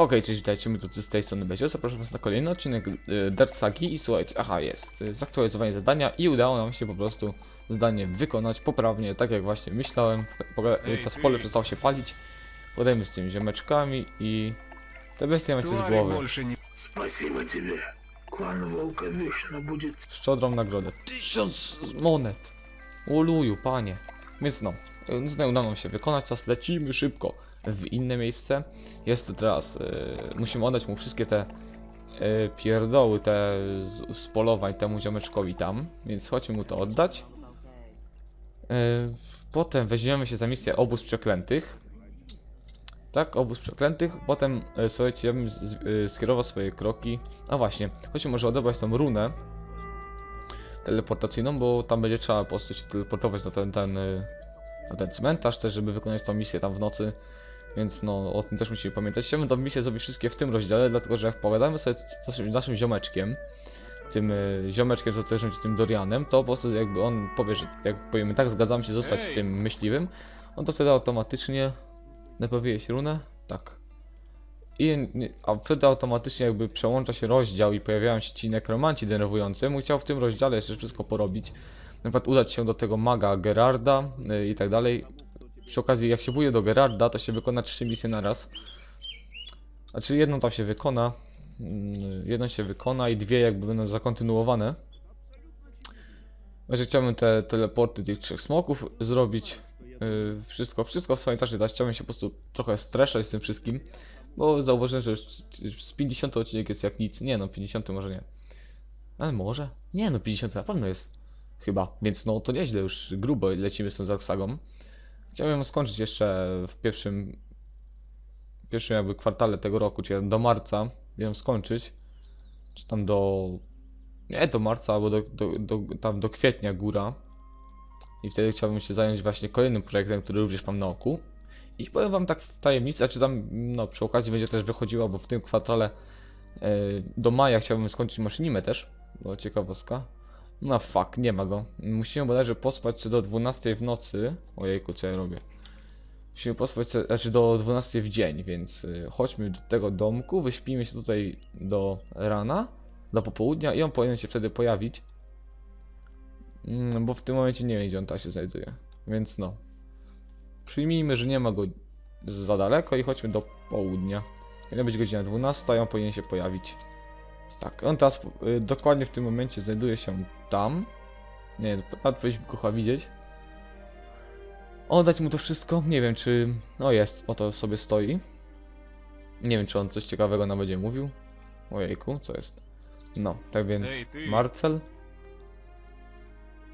Ok, cześć, witajcie, my tu z tej strony Bezio, zapraszam was na kolejny odcinek y, Dark Sagi. I słuchajcie, aha jest, zaktualizowanie zadania i udało nam się po prostu zdanie wykonać poprawnie, tak jak właśnie myślałem, y, to pole przestało się palić, podajmy z tymi ziomeczkami i te bestie macie z głowy. Szczodrą nagrodę, tysiąc monet, oluju panie, więc no, y, no udało nam się wykonać, teraz lecimy szybko w inne miejsce, jest to teraz, y, musimy oddać mu wszystkie te y, pierdoły te z, z polowań temu ziomeczkowi tam, więc chodźmy mu to oddać. Y, potem weźmiemy się za misję obóz przeklętych. Tak, obóz przeklętych. Potem, słuchajcie, ja bym skierował swoje kroki. A właśnie, chodźmy może odebrać tą runę teleportacyjną, bo tam będzie trzeba po prostu się teleportować na ten, ten, na ten cmentarz też, żeby wykonać tą misję tam w nocy. Więc no, o tym też musimy pamiętać. Chciałbym tą misję zrobić wszystkie w tym rozdziale, dlatego że jak pogadamy sobie z naszym, naszym ziomeczkiem, tym y, ziomeczkiem, co rządzi tym Dorianem, to po prostu jakby on powie, że jak powiemy tak, zgadzam się zostać Ej! tym myśliwym, on to wtedy automatycznie napowieje się runę, tak. I, a wtedy automatycznie jakby przełącza się rozdział i pojawiają się ci nekromanci denerwujący. Mu chciał w tym rozdziale jeszcze wszystko porobić. Na przykład udać się do tego maga Gerarda y, i tak dalej. Przy okazji, jak się pójdzie do Gerarda, to się wykona trzy misje na raz. Znaczy jedną tam się wykona, mm, jedną się wykona i dwie jakby będą zakontynuowane. Że chciałbym te teleporty tych trzech smoków zrobić. Yy, wszystko, wszystko w swoim czasie dać. Chciałbym się po prostu trochę streszać z tym wszystkim. Bo zauważyłem, że z 50 odcinek jest jak nic. Nie no, 50 może nie. Ale może? Nie no, 50 na pewno jest. Chyba. Więc no to nieźle, już grubo lecimy z tą Zaksagą. Chciałem skończyć jeszcze w pierwszym pierwszym jakby kwartale tego roku, czyli do marca miałem skończyć. Czy tam do nie do marca, albo do, do, do, tam do kwietnia góra. I wtedy chciałbym się zająć właśnie kolejnym projektem, który również mam na oku. I powiem wam tak w tajemnicy, a czy tam no, przy okazji będzie też wychodziła, bo w tym kwartale e, do maja chciałbym skończyć maszynimę też. Bo ciekawostka. No fuck, nie ma go. Musimy bodajże pospać do 12 w nocy. Ojejku, co ja robię. Musimy pospać znaczy do 12 w dzień, więc y, chodźmy do tego domku, wyśpimy się tutaj do rana, do popołudnia i on powinien się wtedy pojawić. Mm, bo w tym momencie nie wiem, gdzie on tam się znajduje. Więc no. Przyjmijmy, że nie ma go za daleko i chodźmy do południa. Powinna być godzina 12 i on powinien się pojawić. Tak, on teraz y, dokładnie w tym momencie znajduje się tam. Nie, nawet powinniśmy kocha widzieć. Oddać mu to wszystko? Nie wiem, czy... No jest, oto sobie stoi. Nie wiem, czy on coś ciekawego nam będzie mówił. Ojejku, co jest? No, tak więc Marcel.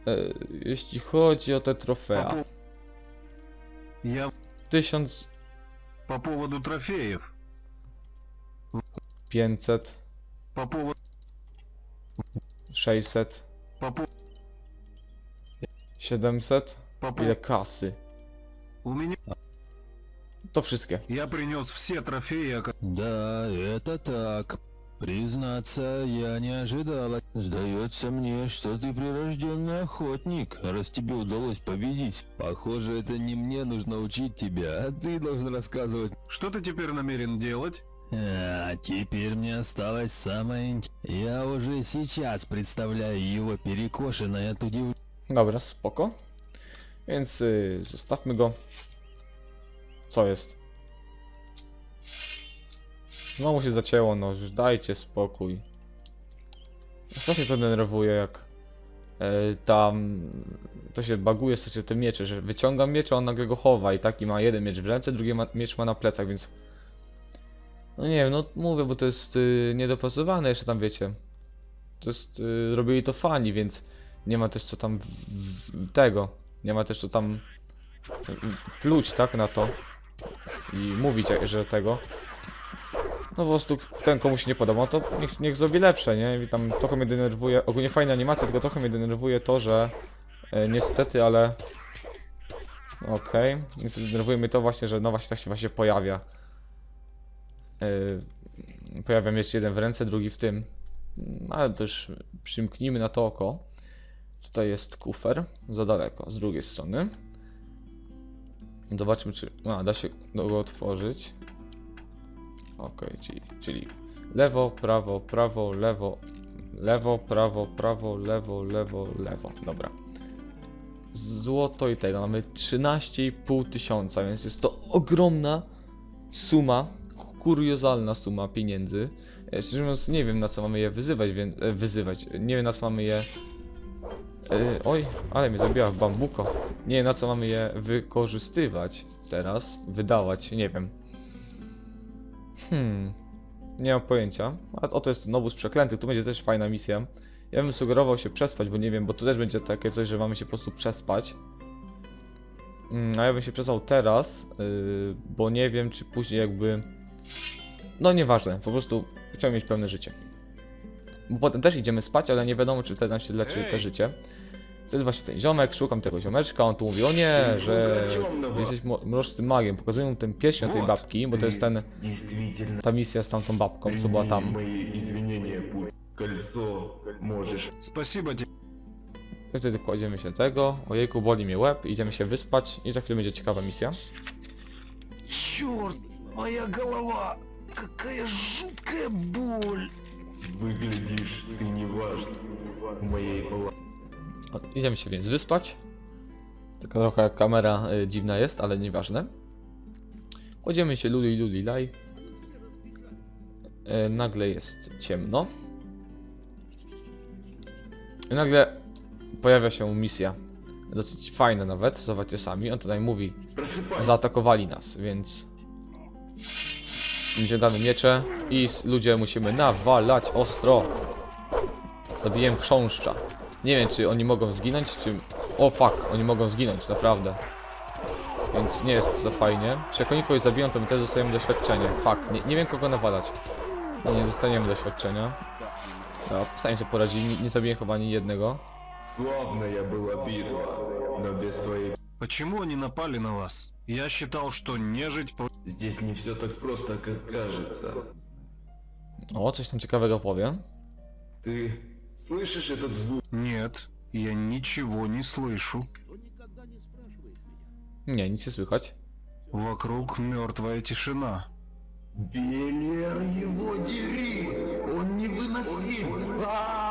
E, jeśli chodzi o te trofea. Po... Ja... Tysiąc... Po powodu trofejów. 500. По поводу трофеев. 600, По поводу... 700, По, по... ile kasy. У меня... To wszystkie. Я принес все трофеи, ко- Да, это так. Признаться, я не ожидала. Сдается мне, что ты прирожденный охотник, раз тебе удалось победить. Похоже, это не мне нужно учить тебя, а ты должен рассказывать. Что ты теперь намерен делать? А, теперь мне осталось самое int- Я уже сейчас представляю его перекошенное от удивления. Dobra, spoko. Więc y, zostawmy go. Co jest? Znowu się zacięło, no już dajcie spokój. Strasznie to denerwuje, jak e, tam to się baguje sobie te miecze, że wyciąga miecz, a on nagle go chowa i taki ma jeden miecz w ręce, drugi ma, miecz ma na plecach, więc no nie wiem, no mówię, bo to jest y, niedopasowane jeszcze tam, wiecie. To jest, y, robili to fani, więc nie ma też co tam w, w, tego. Nie ma też co tam y, pluć, tak, na to. I mówić, że tego. No po prostu ten komu się nie podoba, to niech, niech zrobi lepsze, nie? I tam trochę mnie denerwuje, ogólnie fajna animacja, tylko trochę mnie denerwuje to, że e, niestety, ale... Okej, niestety denerwuje mnie to właśnie, że no właśnie tak się właśnie pojawia. E, pojawia miecz jeden w ręce, drugi w tym. No, Ale też przymknijmy na to oko. Tutaj jest kufer, za daleko, z drugiej strony. Zobaczmy, czy. A, da się go otworzyć. Okej, czyli, czyli lewo, prawo, prawo, lewo, lewo, prawo, prawo, lewo, lewo, lewo. Dobra. Złoto i tego mamy 13,5 tysiąca, więc jest to ogromna suma, kuriozalna suma pieniędzy. E, Szczerze mówiąc, nie wiem na co mamy je wyzywać, więc e, wyzywać. Nie wiem na co mamy je. E, oj, ale mnie zabiła w bambuko. Nie wiem na co mamy je wykorzystywać teraz, wydawać, nie wiem. Hmm, nie mam pojęcia. A oto jest nowóz przeklęty, tu będzie też fajna misja. Ja bym sugerował się przespać, bo nie wiem, bo tu też będzie takie coś, że mamy się po prostu przespać. Mm, a ja bym się przespał teraz, yy, bo nie wiem, czy później jakby... No nieważne, po prostu chciałem mieć pełne życie. Bo potem też idziemy spać, ale nie wiadomo, czy wtedy nam się leczy to życie. To jest właśnie ten ziomek, szukam tego ziomeczka, on tu mówi, o nie, że jesteś mrocznym magiem. Pokazują mu ten pieśń tej babki, bo to jest ten, ta misja z tamtą babką, co była tam. Spasiba, i wtedy kładziemy się tego, ojejku, boli mnie łeb, idziemy się wyspać i za chwilę będzie ciekawa misja. моя голова! Какая жуткая боль! Выглядишь ты неважно в моей палате. O, Idziemy się więc wyspać. Taka trochę kamera y, dziwna jest, ale nieważne. Kładziemy się luli luli laj. E, nagle jest ciemno. I nagle pojawia się misja. Dosyć fajna nawet, zobaczcie sami. On tutaj mówi, zaatakowali nas, więc Wyciągamy miecze i ludzie musimy nawalać ostro. Zabiłem chrząszcza. Nie wiem, czy oni mogą zginąć, czy... O fuck, oni mogą zginąć, naprawdę. Więc nie jest za fajnie. Czy jak oni kogoś zabiją, to my też dostajemy doświadczenie. Fuck, nie, nie wiem kogo nawalać. No, nie dostaniemy doświadczenia. No, sami sobie poradzili, nie, nie zabiję chyba ani jednego. Słowna ja była bitwa, no bez twojej... Почему они напали на вас? Я считал, что нежить... Здесь не все так просто, как кажется. O, coś tam ciekawego powiem. Ты слышишь этот звук? Нет, я ничего не слышу. Nic nie słychać. Вокруг мертвая тишина. Белер его дери! Он невыносим! А-а-а!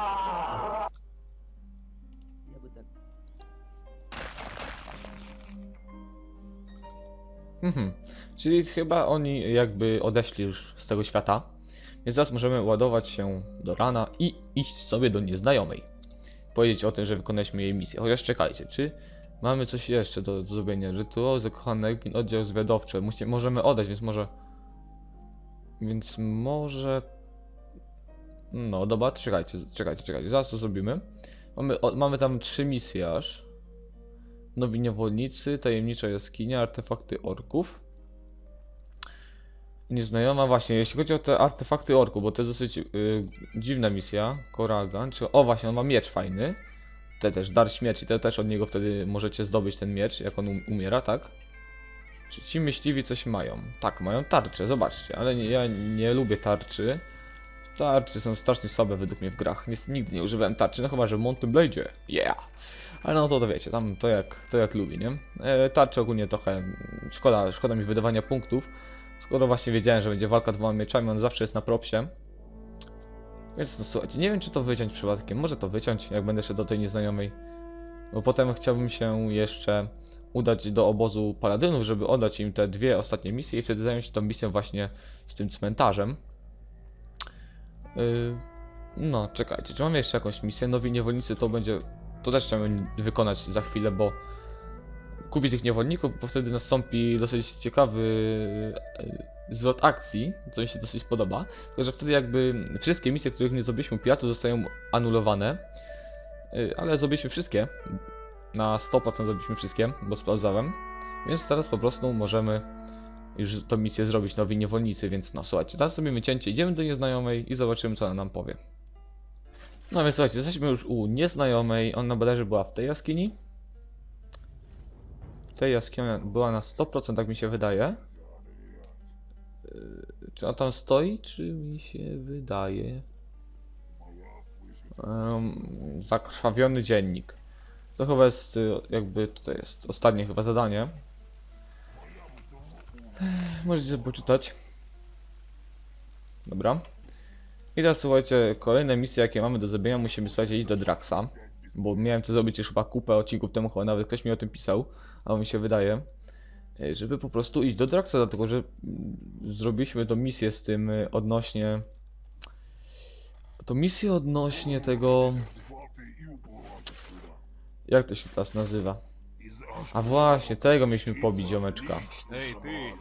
Mhm. Czyli chyba oni jakby odeszli już z tego świata. Więc teraz możemy ładować się do rana i iść sobie do nieznajomej. Powiedzieć o tym, że wykonaliśmy jej misję. Chociaż czekajcie, czy mamy coś jeszcze do, do zrobienia? Rytuał zakochany Egwin, oddział zwiadowczy. Musi, możemy oddać, więc może... Więc może... No dobra, czekajcie, czekajcie, czekajcie. Zaraz to zrobimy. Mamy, o, mamy tam trzy misje aż. Nowi niewolnicy, tajemnicza jaskinia, artefakty orków. Nieznajoma właśnie, jeśli chodzi o te artefakty orków, bo to jest dosyć y, dziwna misja. Koragan, czy o właśnie, on ma miecz fajny. Te też, dar śmierci, te też od niego wtedy możecie zdobyć ten miecz, jak on um, umiera, tak? Czy ci myśliwi coś mają? Tak, mają tarcze, zobaczcie, ale nie, ja nie lubię tarczy. Tarcze są strasznie słabe według mnie w grach. Niest- nigdy nie używałem tarczy, no chyba, że w Mountain Blade. Yeah! Ale no to, to wiecie, tam to jak, to jak lubi, nie? E, tarcze ogólnie trochę szkoda, szkoda mi wydawania punktów. Skoro właśnie wiedziałem, że będzie walka dwoma mieczami, on zawsze jest na propsie. Więc no słuchajcie, nie wiem czy to wyciąć przypadkiem. Może to wyciąć, jak będę szedł do tej nieznajomej. Bo potem chciałbym się jeszcze udać do obozu paladynów, żeby oddać im te dwie ostatnie misje i wtedy zająć się tą misją właśnie z tym cmentarzem. Yy, no, czekajcie, czy mamy jeszcze jakąś misję? Nowi niewolnicy to będzie. To też chciałbym wykonać za chwilę, bo kupić tych niewolników, bo wtedy nastąpi dosyć ciekawy yy, zwrot akcji, co mi się dosyć podoba. Tylko, że wtedy jakby wszystkie misje, których nie zrobiliśmy u piratów, zostają anulowane. Yy, ale zrobiliśmy wszystkie. Na 100% zrobiliśmy wszystkie, bo sprawdzałem. Więc teraz po prostu możemy już tą misję zrobić nowi niewolnicy, więc no słuchajcie, teraz zrobimy cięcie, idziemy do nieznajomej i zobaczymy co ona nam powie. No więc słuchajcie, jesteśmy już u nieznajomej, ona bodajże była w tej jaskini. W tej jaskini była na 100% tak mi się wydaje. Yy, Czy ona tam stoi, czy mi się wydaje? Um, zakrwawiony dziennik. To chyba jest y, jakby tutaj jest ostatnie chyba zadanie. Możecie sobie poczytać. Dobra. I teraz słuchajcie, kolejne misje jakie mamy do zrobienia, musimy słuchajcie iść do Draxa. Bo miałem to zrobić już chyba kupę odcinków temu, chyba nawet ktoś mi o tym pisał, a mi się wydaje, e, żeby po prostu iść do Draxa, dlatego że mm, zrobiliśmy tą misję z tym e, odnośnie... To misję odnośnie tego... Jak to się teraz nazywa? A właśnie, tego mieliśmy pobić, ziomeczka. Ej, ty!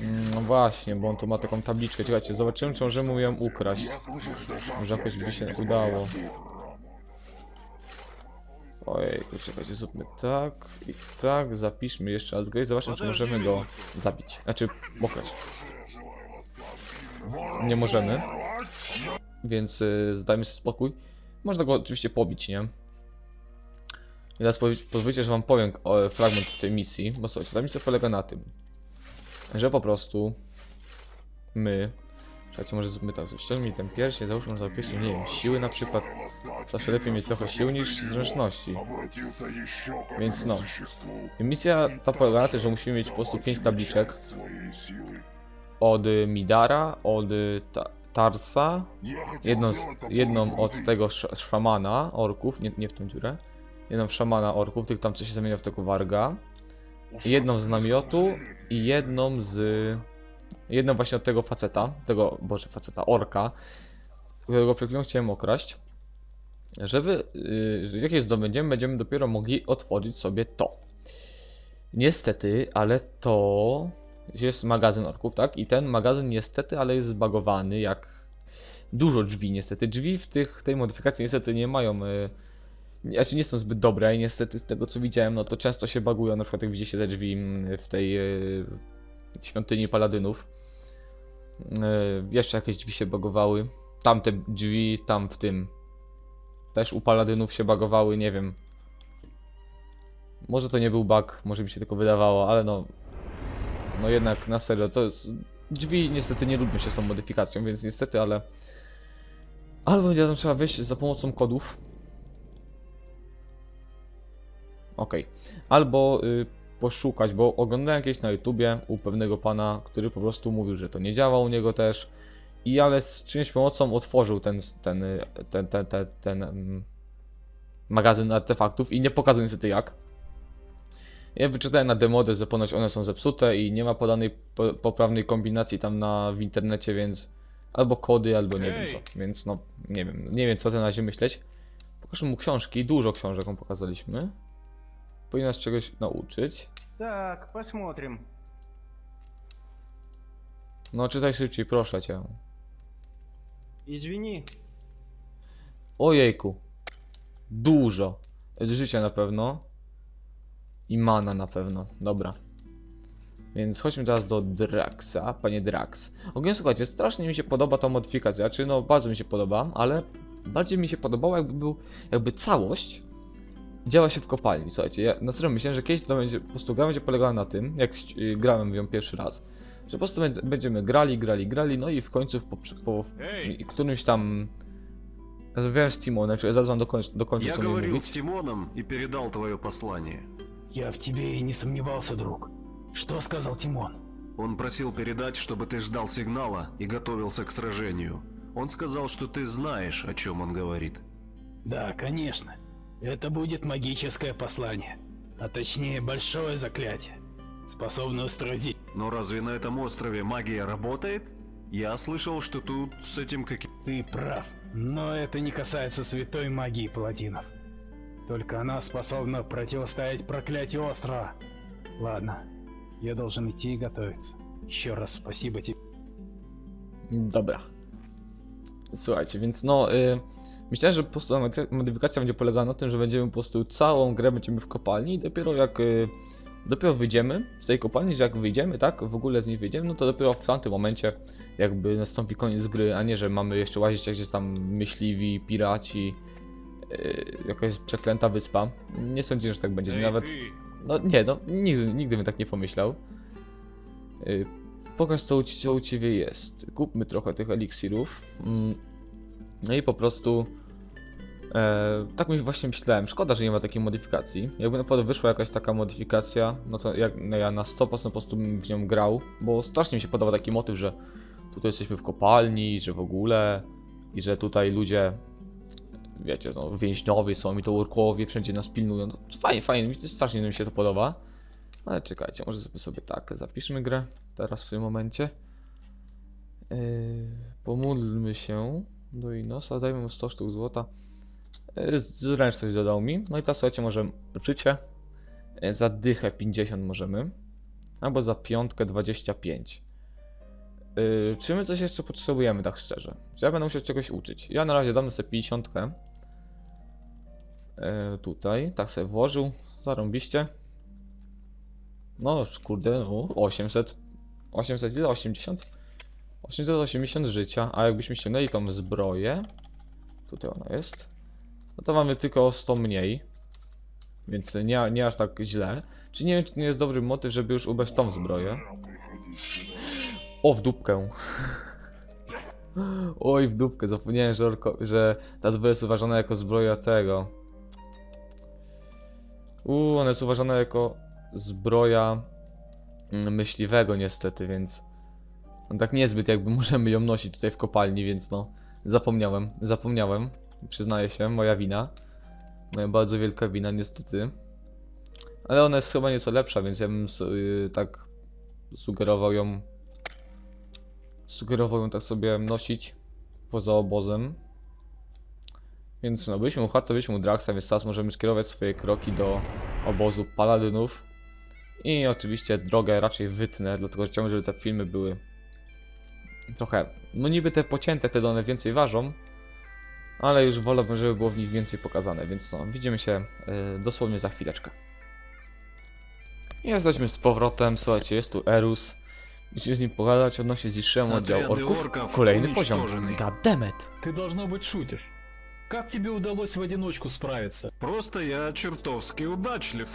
Mm, no właśnie, bo on tu ma taką tabliczkę. Czekajcie, zobaczymy, czy możemy mu ją ukraść. Może jakoś by się udało. Ojej, czekajcie, zróbmy tak i tak, zapiszmy jeszcze raz go i zobaczmy, czy możemy go zabić. Znaczy, okraść. Nie możemy. Więc y, zdajmy sobie spokój. Można go oczywiście pobić, nie? I teraz pozwólcie, że wam powiem o, fragment tej misji, bo słuchajcie, ta misja polega na tym, że po prostu my, czekajcie, może zróbmy tak, ściągnij ten pierścień, załóżmy sobie pierścień, nie wiem, siły na przykład, zawsze lepiej mieć trochę sił niż zręczności, więc no, I misja ta polega na tym, że musimy mieć po prostu 5 tabliczek od Midara, od ta Tarsa, jedną, z, jedną od tego sz szamana orków, nie, nie w tą dziurę, jedną szamana orków, tych tam co się zamienia w tego warga, jedną z namiotu i jedną z... jedną właśnie od tego faceta, tego, boże faceta, orka, którego przed chwilą chciałem okraść, żeby, yy, jak je zdobędziemy, będziemy dopiero mogli otworzyć sobie to. Niestety, ale to jest magazyn orków, tak? I ten magazyn niestety, ale jest zbagowany, jak dużo drzwi niestety. Drzwi w tych, tej modyfikacji niestety nie mają... Yy, znaczy nie są zbyt dobre i niestety z tego co widziałem, no to często się bagują, na przykład jak widzicie te drzwi mm, w tej yy, świątyni paladynów. Yy, jeszcze jakieś drzwi się bagowały. Tamte drzwi, tam w tym. Też u paladynów się bagowały, nie wiem. Może to nie był bug, może mi się tylko wydawało, ale no. No jednak na serio, to jest. Drzwi niestety nie lubią się z tą modyfikacją, więc niestety, ale. Albo trzeba wejść za pomocą kodów. Okej. Albo y, poszukać, bo oglądałem jakieś na YouTubie u pewnego pana, który po prostu mówił, że to nie działa u niego też. I ale z czyjąś pomocą otworzył ten, ten, y, ten, ten, ten, ten mm, magazyn artefaktów i nie pokazał niestety jak. Ja wyczytałem na demody, że ponoć one są zepsute i nie ma podanej po, poprawnej kombinacji tam na w internecie, więc albo kody, albo nie wiem co. Więc no, nie wiem, nie wiem co na razie myśleć. Pokażmy mu książki, dużo książek mu pokazaliśmy Powinien nas czegoś nauczyć. Так, посмотрим. No czytaj szybciej, proszę cię. Извини, Ojejku. Dużo. Życia na pewno. I mana na pewno. Dobra. Więc chodźmy teraz do Draxa, panie Drax. Ogólnie słuchajcie, strasznie mi się podoba ta modyfikacja, znaczy no bardzo mi się podoba, ale bardziej mi się podobało jakby był, jakby całość działa się w kopalni, słuchajcie, ja na serio myślałem, że kiedyś to będzie, po prostu gra będzie polegała na tym, jak y, grałem w nią pierwszy raz, że po prostu będ- będziemy grali, grali, grali, no i w końcu w, po, po w Ej! którymś tam Rozmawiałem z Timonem, czy zaraz wam dokończę, dokończę Я co mi говорил mówić. с Тимоном и передал твое послание. Я в тебе и не сомневался, друг. Что сказал Тимон? Он просил передать, чтобы ты ждал сигнала и готовился к сражению. Он сказал, что ты знаешь, о чем он говорит. Да, конечно. Это будет магическое послание. А точнее, большое заклятие. Способное устроить... Но разве на этом острове магия работает? Я слышал, что тут с этим каким... Ты прав. Но это не касается святой магии паладинов. Только она способна противостоять проклятию острова. Ладно, я должен идти и готовиться. Еще раз спасибо тебе. Dobra. Słuchajcie, więc no, y, Myślałem, że po prostu modyfikacja będzie polegała na tym, że będziemy po prostu całą grę będziemy w kopalni i dopiero jak y, dopiero wyjdziemy z tej kopalni, że jak wyjdziemy, tak, w ogóle z niej wyjdziemy, no to dopiero w tamtym momencie jakby nastąpi koniec gry, a nie, że mamy jeszcze łazić gdzieś tam myśliwi, piraci, yy, jakaś przeklęta wyspa. Nie sądziłem, że tak będzie, nawet... No nie, no nigdy, nigdy bym tak nie pomyślał. Yy, pokaż co u, co u Ciebie jest. Kupmy trochę tych eliksirów. Mm, no i po prostu E, tak mi właśnie myślałem. Szkoda, że nie ma takiej modyfikacji. Jakby naprawdę wyszła jakaś taka modyfikacja, no to jak, no ja na 100% po prostu bym w nią grał, bo strasznie mi się podoba taki motyw, że tu tutaj jesteśmy w kopalni, że w ogóle i że tutaj ludzie, wiecie, no, więźniowie są i to orkowie wszędzie nas pilnują. No, fajnie, fajnie, mi to strasznie mi się to podoba. Ale czekajcie, może sobie, sobie tak, zapiszmy grę teraz w tym momencie. Yy, pomódlmy się do Inosa, dajmy mu 100 sztuk złota. Zręczność dodał mi. No i teraz słuchajcie, może życie. Yy, Za dychę 50 możemy. Albo za piątkę 25. Yy, czy my coś jeszcze potrzebujemy, tak szczerze? Czy ja będę musiał czegoś uczyć? Ja na razie dam sobie 50. Yy, tutaj, tak sobie włożył. Zarąbiście. No, kurde, no, 800. 800 ile? 80? 880 życia, a jakbyśmy ściągnęli tą zbroję, tutaj ona jest, no to mamy tylko o 100 mniej, więc nie, nie aż tak źle. Czy nie wiem, czy to nie jest dobry motyw, żeby już ubrać tą zbroję? O, w dupkę. Oj, w dupkę, zapomniałem, że, orko, że ta zbroja jest uważana jako zbroja tego. Uuu, ona jest uważana jako zbroja mm, myśliwego niestety, więc no tak niezbyt jakby możemy ją nosić tutaj w kopalni, więc no zapomniałem, zapomniałem, przyznaję się, moja wina. Moja bardzo wielka wina niestety. Ale ona jest chyba nieco lepsza, więc ja bym s- y, tak sugerował ją sugerował ją tak sobie nosić poza obozem. Więc no, byliśmy u Hatta, byliśmy u Draxa, więc teraz możemy skierować swoje kroki do obozu paladynów. I oczywiście drogę raczej wytnę, dlatego że chciałbym, żeby te filmy były trochę, no niby te pocięte, wtedy one więcej ważą, ale już wolałbym, żeby było w nich więcej pokazane, więc no, widzimy się y, dosłownie za chwileczkę. I Jesteśmy z powrotem, słuchajcie, jest tu Erus. Musimy z nim pogadać odnośnie zniszczenia oddziału Отряды orków. орков Kolejny poziom. уничтожены. Goddammit. Ты, должно быть, шутишь. Как тебе удалось в одиночку справиться? Просто я чертовски удачлив.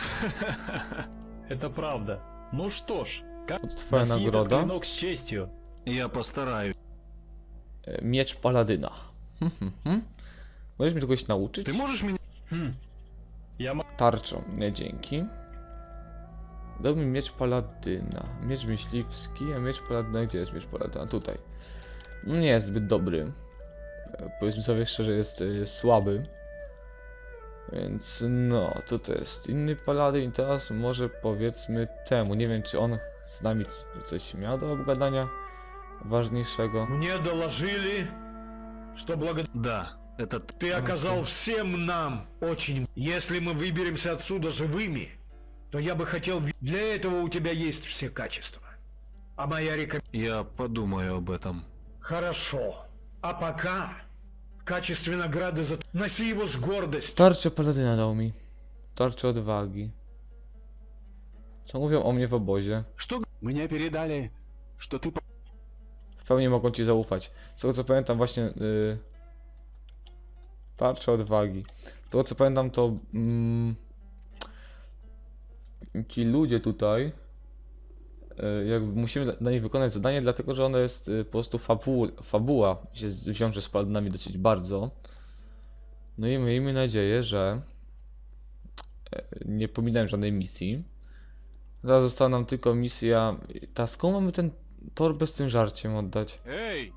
Это правда. Ну что ж, как To twoja носи этот nagroda. клинок с честью. Я постараюсь. E, Miecz paladyna. Hmm, hmm, hmm. Możesz mnie czegoś nauczyć? Ty możesz mnie... Hmm. Ja mam... Tarczą, nie dzięki. Dał mi miecz paladyna. Miecz myśliwski, a miecz paladyna... Gdzie jest miecz paladyna? Tutaj. No nie jest zbyt dobry. E, powiedzmy sobie szczerze, e, jest słaby. Więc no, to to jest inny paladyn. Teraz może powiedzmy temu. Nie wiem, czy on z nami coś miał do obgadania ważniejszego. Mnie dołożyli, что благодаря Да, это... ты оказал всем нам очень... Если мы выберемся отсюда живыми, то я бы хотел... Для этого у тебя есть все качества. А моя рекомендация... Я подумаю об этом. Хорошо. А пока, в качестве награды за... Носи его с гордостью. Tarczę paladyna dał mi. Tarczę odwagi. Co mówią o mnie w obozie? Что Мне передали, что ты W pełni mogą ci zaufać. Z tego co pamiętam właśnie yy, tarcza odwagi. Z tego co pamiętam to mm, ci ludzie tutaj yy, jakby musimy dla nich wykonać zadanie, dlatego że ono jest yy, po prostu fabu fabuła się wiąże z paladynami dosyć bardzo. No i miejmy nadzieję, że yy, nie pominąłem żadnej misji. Teraz została nam tylko misja. Ta skąd mamy ten torbę z tym żarciem oddać? Эй!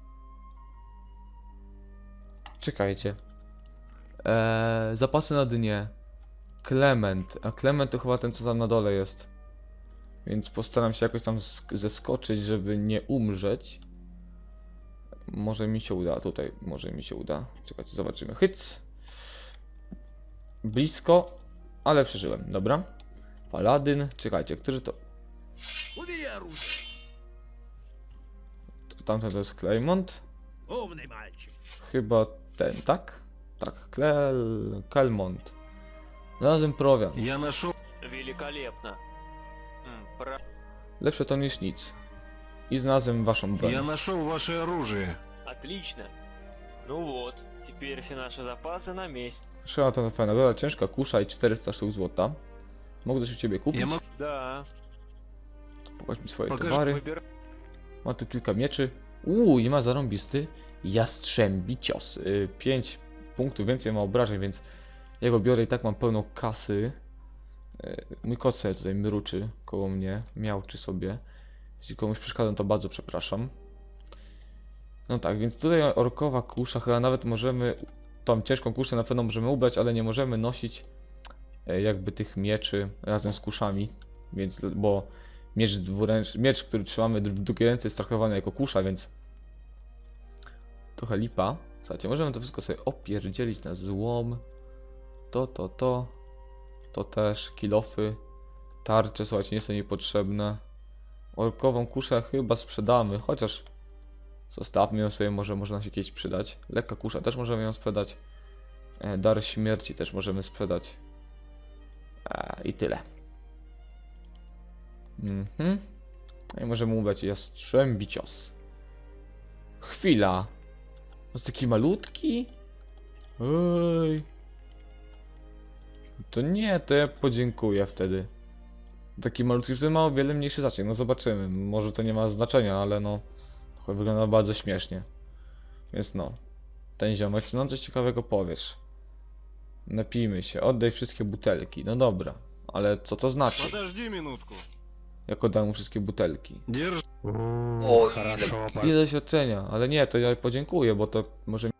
Czekajcie. Eee, zapasy na dnie. Clement. A Clement to chyba ten, co tam na dole jest. Więc postaram się jakoś tam sk- zeskoczyć, żeby nie umrzeć. Może mi się uda. Tutaj może mi się uda. Czekajcie, zobaczymy. Hyc. Blisko, ale przeżyłem. Dobra. Paladyn. Czekajcie, który to... To Tamten to jest Claymont. Chyba ten, tak? Tak, Klel... Kelmont. Znalazłem prowiant. Я нашел... Великолепно. М, про- Lepsze to niż nic. I znalazłem waszą broń. Я нашел ваше оружие. Отлично. Ну вот, теперь все наши запасы на месте. Szkoda to twoja nagroda, ciężka kusza i 400 sztuk złota. Mogę coś u ciebie kupić? Ja mogę... Да, Pokaż mi swoje Pokaż- towary. выбирай. Ma tu kilka mieczy. Uuu, i ma zarąbisty jastrzębi cios. 5 punktów więcej ma obrażeń, więc ja go biorę i tak mam pełną kasy. Y, Mój kot tutaj mruczy koło mnie, miałczy sobie. Jeśli komuś przeszkadzam, to bardzo przepraszam. No tak, więc tutaj orkowa kusza, chyba nawet możemy, tą ciężką kuszę na pewno możemy ubrać, ale nie możemy nosić e, jakby tych mieczy razem z kuszami, więc, bo miecz dwuręczny, miecz, który trzymamy w drugiej ręce jest traktowany jako kusza, więc trochę lipa. Słuchajcie, możemy to wszystko sobie opierdzielić na złom, to, to, to, to też, kilofy, tarcze, słuchajcie, nie są niepotrzebne. Orkową kuszę chyba sprzedamy, chociaż zostawmy ją sobie, może można się kiedyś przydać. Lekka kusza też możemy ją sprzedać. E, dar śmierci też możemy sprzedać. E, I tyle. Mhm. No i możemy ubrać jastrzębi cios. Chwila. jest taki malutki? Ej. To nie, to ja podziękuję wtedy. Taki malutki, wtedy ma o wiele mniejszy zasięg, no zobaczymy. Może to nie ma znaczenia, ale no... To wygląda bardzo śmiesznie. Więc no. Ten ziomek, czy nam coś ciekawego powiesz? Napijmy się, oddaj wszystkie butelki. No dobra, ale co to znaczy? Подожди минутку. jak oddałem mu wszystkie butelki. Dzierż... O, ile, ile doświadczenia, ale nie, to ja podziękuję, bo to może